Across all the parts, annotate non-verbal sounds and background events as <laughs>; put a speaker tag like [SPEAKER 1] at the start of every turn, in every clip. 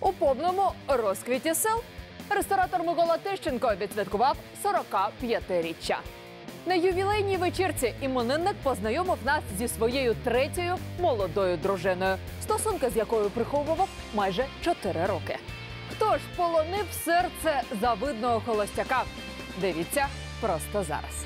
[SPEAKER 1] У повному розквіті сил ресторатор Микола Тищенко відсвяткував 45-річчя. На ювілейній вечірці іменинник познайомив нас зі своєю третьою молодою дружиною, стосунки з якою приховував майже 4 роки. Хто ж полонив серце завидного холостяка? Дивіться просто зараз.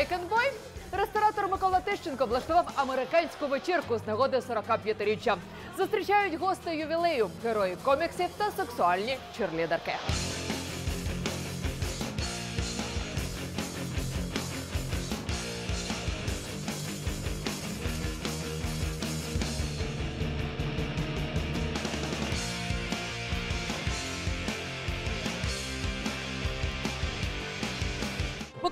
[SPEAKER 1] American Boy. Ресторатор Микола Тищенко влаштував американську вечірку з нагоди 45-річчя. Зустрічають гостей ювілею, герої коміксів та сексуальні черлідерки.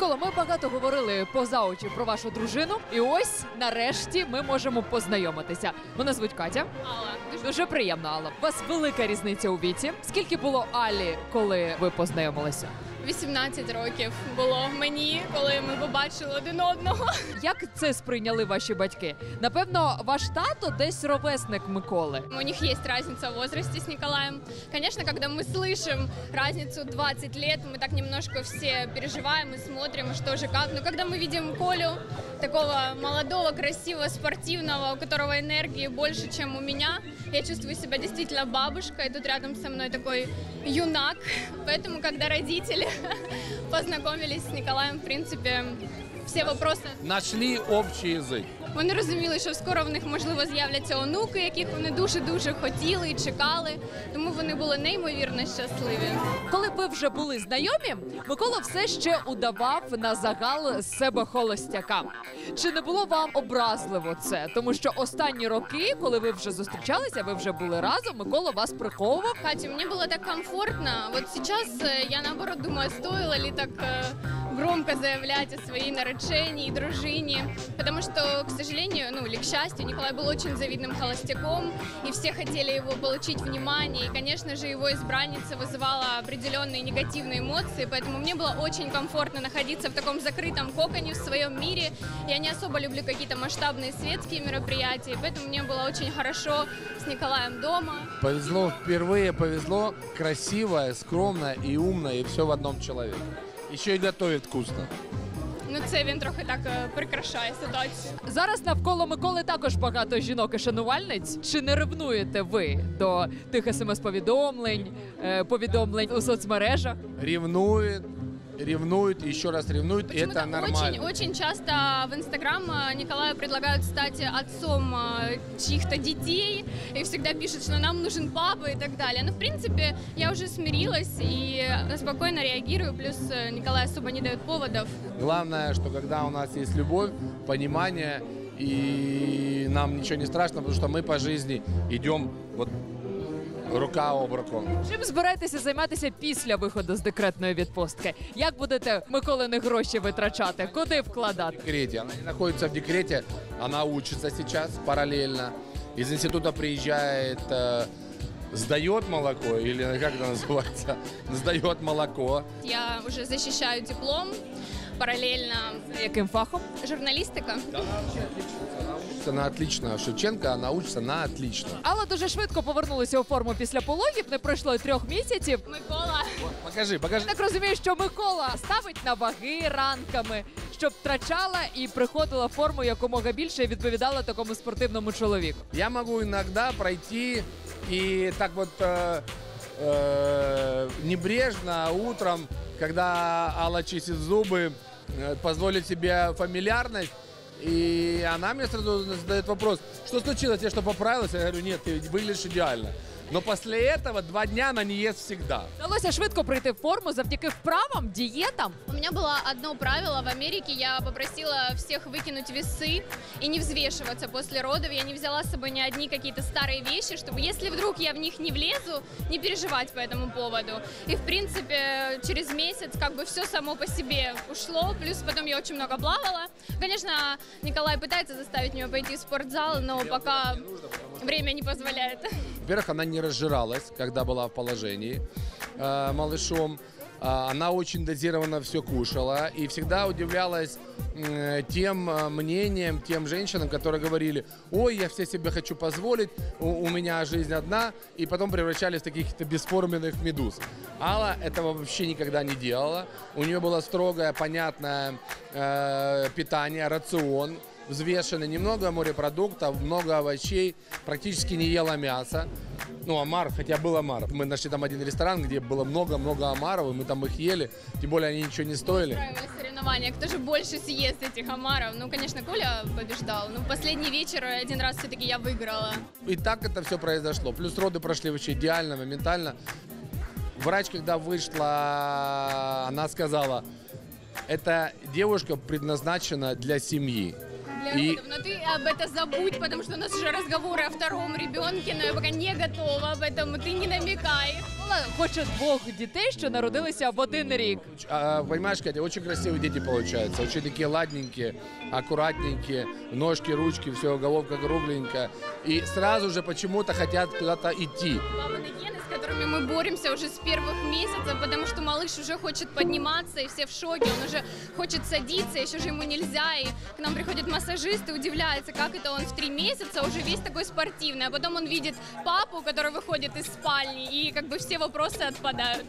[SPEAKER 1] Микола, ми багато говорили поза очі про вашу дружину, і ось нарешті ми можемо познайомитися. Мене звуть Катя.
[SPEAKER 2] Алла, дуже
[SPEAKER 1] Дуже приємно, Алла. У вас велика різниця у віці. Скільки було Алі, коли ви познайомилися?
[SPEAKER 2] 18 років було мені, коли ми побачили один одного.
[SPEAKER 1] Як це сприйняли ваші батьки? Напевно, ваш тато десь ровесник Миколи.
[SPEAKER 2] У них есть разница в возрасте с Николаем. Конечно, когда мы слышим разницу 20 лет, мы так немножко все переживаем и смотрим, что же как. Но когда мы видим Колю, такого молодого, красивого, спортивного, у которого энергии больше, чем у меня, я чувствую себя действительно бабушкой. Тут рядом со мной такой юнак. Поэтому, когда родители <laughs> познакомились с Николаем, в принципе, все вопросы
[SPEAKER 3] Нашли общий язык.
[SPEAKER 2] Вони розуміли, що скоро в них можливо з'являться онуки, яких вони дуже дуже хотіли і чекали. Тому вони були неймовірно щасливі.
[SPEAKER 1] Коли ви вже були знайомі, Микола все ще удавав на загал з себе холостяка. Чи не було вам образливо це? Тому що останні роки, коли ви вже зустрічалися, ви вже були разом, Микола вас приховував.
[SPEAKER 2] Катя, мне было так комфортно. Вот сейчас э, я наоборот думаю, стоило ли так э, громко заявлять о своей наречении дружине. Потому что, к сожалению, ну или к счастью, Николай был очень завидным холостяком, и все хотели его получить внимание. И, конечно же, его избранница вызывала определенные негативные эмоции, поэтому мне было очень комфортно находиться в таком закрытом коконе в своем мире. Я не особо люблю какие-то масштабные светские мероприятия, поэтому мне было очень хорошо с Николаем дома.
[SPEAKER 3] Повезло впервые, повезло. Красивая, скромная и умная, и все в одном человеке. Еще и готовит вкусно.
[SPEAKER 2] Ну, це він трохи так е, прикрашає ситуацію.
[SPEAKER 1] Зараз навколо Миколи також багато жінок і шанувальниць. Чи не ревнуєте ви до тих смс-повідомлень, е, повідомлень у соцмережах?
[SPEAKER 3] Ревнует, ревнует, еще раз ревнует, и это нормально.
[SPEAKER 2] Очень, очень часто в Инстаграм э, Николаю предлагают стать отцом э, чьих-то детей и всегда пишут, что нам нужен папа и так далее. Но, в принципе, я уже смирилась и спокойно реагирую, плюс э, Николай особо не дает поводов.
[SPEAKER 3] Главное, что когда у нас есть любовь, понимание, и нам ничего не страшно, потому что мы по жизни идем вот рука об руку.
[SPEAKER 1] Чим збираєтеся займатися після виходу з декретної відпустки? Як будете Миколини гроші витрачати? Куди вкладати?
[SPEAKER 3] декрете. Она не находится в декрете, она учится сейчас параллельно. Из института приезжает, э, сдает молоко, или как это называется, сдает молоко.
[SPEAKER 2] Я уже защищаю диплом параллельно
[SPEAKER 1] Яким фахом?
[SPEAKER 2] журналистика.
[SPEAKER 3] Учится на отлично. Шевченко, она учится на отлично.
[SPEAKER 1] Алла дуже швидко повернулася у форму після пологів. Не пройшло й трьох місяців.
[SPEAKER 2] Микола.
[SPEAKER 3] Покажи, покажи.
[SPEAKER 1] Так розумію, що Микола ставить на ваги ранками, щоб втрачала і приходила в форму якомога більше і відповідала такому спортивному чоловіку.
[SPEAKER 3] Я могу иногда пройти и так вот э, э, небрежно утром, когда Алла чистит зубы, э, позволить себе фамильярность. И она мне сразу задает вопрос, что случилось, я что, поправилась? Я говорю, нет, ты выглядишь идеально. Но после этого два дня она не ест всегда.
[SPEAKER 1] Вдалося швидко прийти в форму завдяки вправам, дієтам.
[SPEAKER 2] У меня было одно правило в Америке. Я попросила всех выкинуть весы и не взвешиваться после родов. Я не взяла с собой ни одни какие-то старые вещи, чтобы если вдруг я в них не влезу, не переживать по этому поводу. И в принципе через месяц как бы все само по себе ушло. Плюс потом я очень много плавала. Конечно, Николай пытается заставить меня пойти в спортзал, но пока время не позволяет.
[SPEAKER 3] Во-первых, она не разжиралась, когда была в положении э, малышом. А, Она очень дозированно все кушала и всегда удивлялась тем а, мнением, тем женщинам, которые говорили, ой, я все себе хочу позволить, у, у меня жизнь одна, и потом превращались в таких каких-то бесформенных медуз. Алла этого вообще никогда не делала. У нее было строгое, понятное э, питание, рацион, взвешенный, немного морепродуктов, много овощей, практически не ела мясо. Ну, омар, хотя был омар. Мы нашли там один ресторан, где было много-много омаров, и мы там их ели, тем более они ничего не стоили.
[SPEAKER 2] Соревнования, кто же больше съест этих омаров. Ну, конечно, Коля побеждал. Ну, последний вечер один раз все-таки я выиграла.
[SPEAKER 3] И так это все произошло. Плюс роды прошли вообще идеально, моментально. Врач, когда вышла, она сказала, эта девушка предназначена для семьи.
[SPEAKER 2] Для
[SPEAKER 3] И-
[SPEAKER 2] родов. Но ты об этом забудь, потому что у нас уже разговоры о втором ребенке, но я пока не готова об этом, ты не намекай.
[SPEAKER 1] Хоче двох дітей, що народилися в один рік.
[SPEAKER 3] А, понимаешь, Катя, очень красивые дети получаются, очень такие ладненькие, аккуратненькие, ножки, ручки, все, головка кругленькая. И сразу же почему-то хотят куда-то идти.
[SPEAKER 2] С которыми мы боремся уже с первых месяцев, потому что малыш уже хочет подниматься, и все в шоке, он уже хочет садиться, еще же ему нельзя, и к нам приходит массажист и удивляется, как это он в три месяца уже весь такой спортивный, а потом он видит папу, который выходит из спальни, и как бы все вопросы отпадают.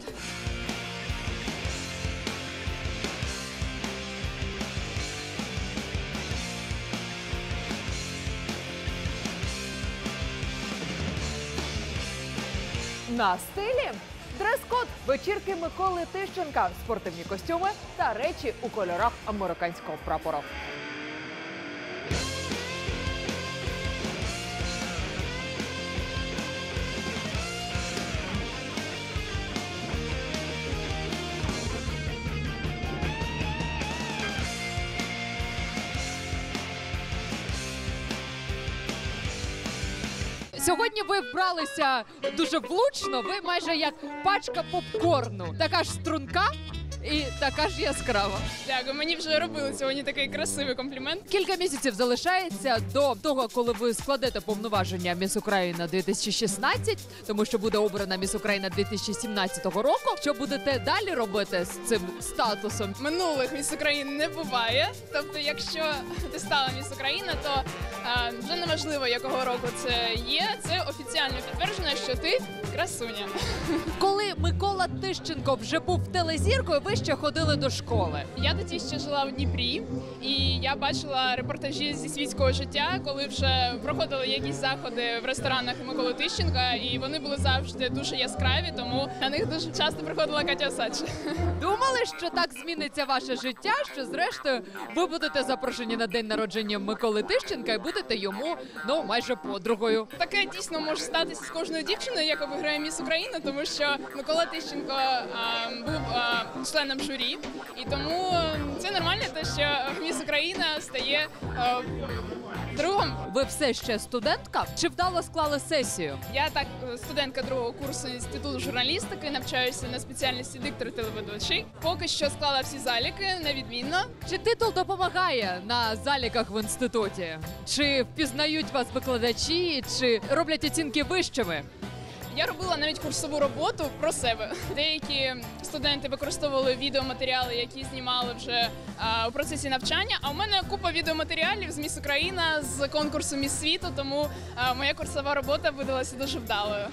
[SPEAKER 1] На стилі дрес-код вечірки Миколи Тищенка, спортивні костюми та речі у кольорах американського прапора. Сьогодні ви вбралися дуже влучно. Ви майже як пачка попкорну. Така ж струнка і така ж яскрава.
[SPEAKER 4] Дякую, мені вже робили сьогодні такий красивий комплімент.
[SPEAKER 1] Кілька місяців залишається до того, коли ви складете повноваження Міс Україна 2016, тому що буде обрана Міс Україна 2017 року. Що будете далі робити з цим статусом?
[SPEAKER 4] Минулих міс України не буває. Тобто, якщо ти стала міс Україна, то а, вже не важливо, якого року це є. Це офіціально підтверджено, що ти красуня.
[SPEAKER 1] Коли Микола Тищенко вже був телезіркою, ви ще ходили до школи.
[SPEAKER 4] Я тоді ще жила в Дніпрі, і я бачила репортажі зі світського життя, коли вже проходили якісь заходи в ресторанах Миколи Тищенка, і вони були завжди дуже яскраві, тому на них дуже часто приходила Катя Осадча.
[SPEAKER 1] Думали, що так зміниться ваше життя, що зрештою ви будете запрошені на день народження Миколи Тищенка і будете йому ну майже подругою.
[SPEAKER 4] Таке дійсно може статися з кожною дівчиною, яка виграє міс Україна, тому що Микола Тищенко а, був а, членом журі, і тому це нормально, те, що міс Україна стає а, другом.
[SPEAKER 1] Ви все ще студентка? Чи вдало склали сесію?
[SPEAKER 4] Я так е, студентка другого курсу інституту журналістики, навчаюся на спеціальності диктор телеведучий. Поки що склала всі заліки невідмінно.
[SPEAKER 1] Чи титул допомагає на заліках в інституті? Чи впізнають вас викладачі, чи роблять оцінки вищими?
[SPEAKER 4] Я робила навіть курсову роботу про себе. Деякі студенти використовували відеоматеріали, які знімали вже у процесі навчання. А у мене купа відеоматеріалів з Міс Україна з конкурсу Міс світу, тому моя курсова робота видалася дуже вдалою.